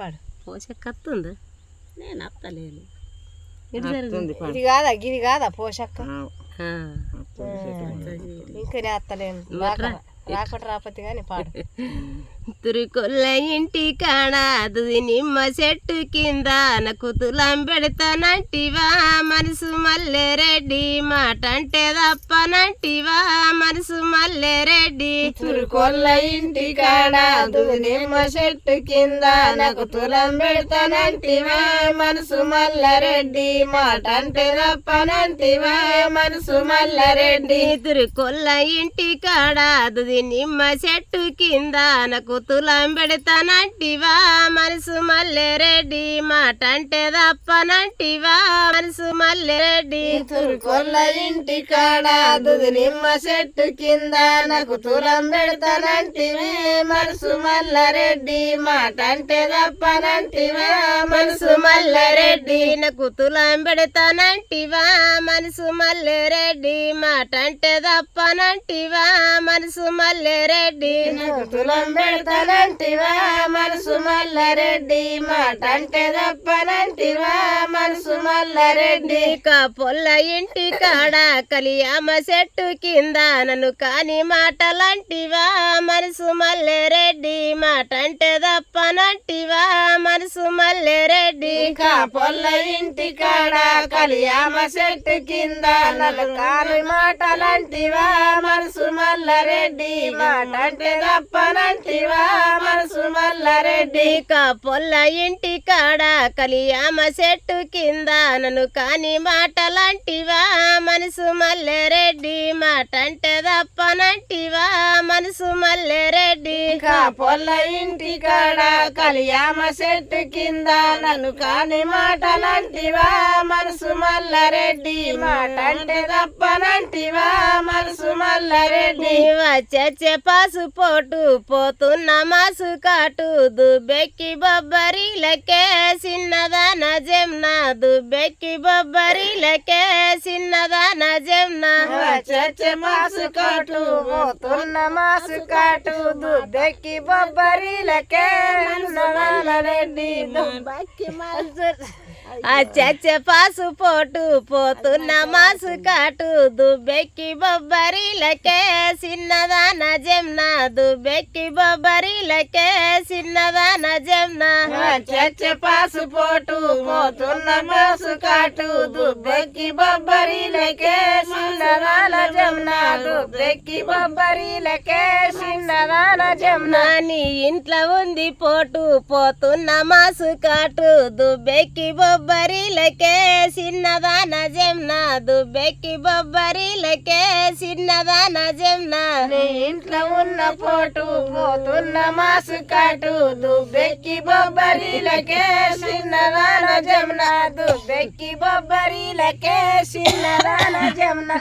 పాడు పోషక వస్తుందా నేను అత్తలేను. జరుగు. ఇది కాదా? గిది కాదా? పోషక్క. ఇంకా అత్తలేను. రాక- రాకటి రాపతి కానీ పాడు. తురుకొల్ల ఇంటి కాడ దుది నిమ్మ చెట్టు కింద. నాకు తులం పెడతానంటివా మనసు మల్లె రెడ్డి. మాట అంటే తప్పనంటివా మనసు మల్లె రెడ్డి. తురుకొల్ల ఇంటి కాడ నిమ్మ చెట్టు కింద. నాకు తులం పెడతానంటివా మనసు మల్లారెడ్డి మాట అంటే తప్పనంటివా మనసు మల్లారెడ్డి తురుకొల్ల ఇంటి కాడ దుది నిమ్మ చెట్టు కింద. నాకు తులం పెడతానంటివా మనసు మల్లె రెడ్డి. మాట అంటే తప్పనంటివా మనసు మల్లె రెడ్డి. తురుకొల్ల ఇంటి కాడ దుది నిమ్మ చెట్టు కింద నాకు తులం పెడతానంటివే మనసు మల్లారెడ్డి మాట అంటే తప్పనంటివే మనసు మల్లారెడ్డి నాకు తులం పెడతానంటివా మనసు మల్లె రెడ్డి. మాట అంటే తప్పనంటివా మనసు మల్లె రెడ్డి నాకు తులం పెడతానంటివా? మనసు మల్లారెడ్డి. మాట అంటే తప్పనంటివా? మనసు మల్లారెడ్డి. పొల్ల ఇంటి కాడ కలియామ చెట్టు కింద నన్ను కాని మాటలంటివా? మనసు మల్లె రెడ్డి మాట అంటే తప్పనంటివా? మనసు మల్లె రెడ్డి పొల్ల ఇంటి కాడ కలియామ చెట్టు కింద నలకాలి మాటలంటివా మనసు మల్లారెడ్డి. మాట అంటే తప్పనంటివా మనసు మల్లారెడ్డి. పొల్ల ఇంటి కాడ కలియామ చెట్టు కింద నన్ను కాని మాటలంటివా మనసు మల్లె రెడ్డి మాట అంటే తప్పనంటివా మనసు మల్లె రెడ్డి పొల్ల ఇంటి కాడ కలియామ చెట్టు కింద నన్ను కాని మాటలంటివా? మనసు మల్లారెడ్డి. మాట అంటే తప్పనంటివా మనసు మల్లారెడ్డి. వచ్చే పాసుపోటు పోతున్న మాసు కాటు. దుబ్బెక్కి బొబ్బరిలకే చిన్నదాన జమ్న. దుబ్బెక్కి బొబ్బరిలకే చిన్నదాన జమ్న చచ్చ మాసు కాటు పోతున్న మాసు కాటు దుబ్బెక్కి బొబ్బరిలకే రెడ్డి దుబ్బెక్కి మాసు అచ్చచ్చే పాసుపోటు పోతున్న మాసు కాటు దుబ్బెక్కి బొబ్బరిలకే చిన్నదాన జమ్న. దుబ్బెక్కి బొబ్బరిలకే చిన్నదాన జమ్న. చచ్చ పాసుపోటు పోతున్న మాసు కాటు దుబ్బెక్కి బొబ్బరిలకే చిన్నదాన జమున దుబ్బెక్కి బొబ్బరిలకే చిన్నదాన జమున నీ. ఇంట్లో ఉంది పోటు పోతున్న మాసు కాటు. దుబ్బెక్కి బొబ్బరిలకే చిన్నదాన జమ్న దుబ్బెక్కి బొబ్బరిలకే చిన్నదాన జమ్న నీ. ఇంట్లో ఉన్న పోటు పోతున్న మాసు కాటు. దుబ్బెక్కి బొబ్బరిలకే చిన్నదాన జమున దుబ్బెక్కి బొబ్బరిలకే చిన్నదాన జమున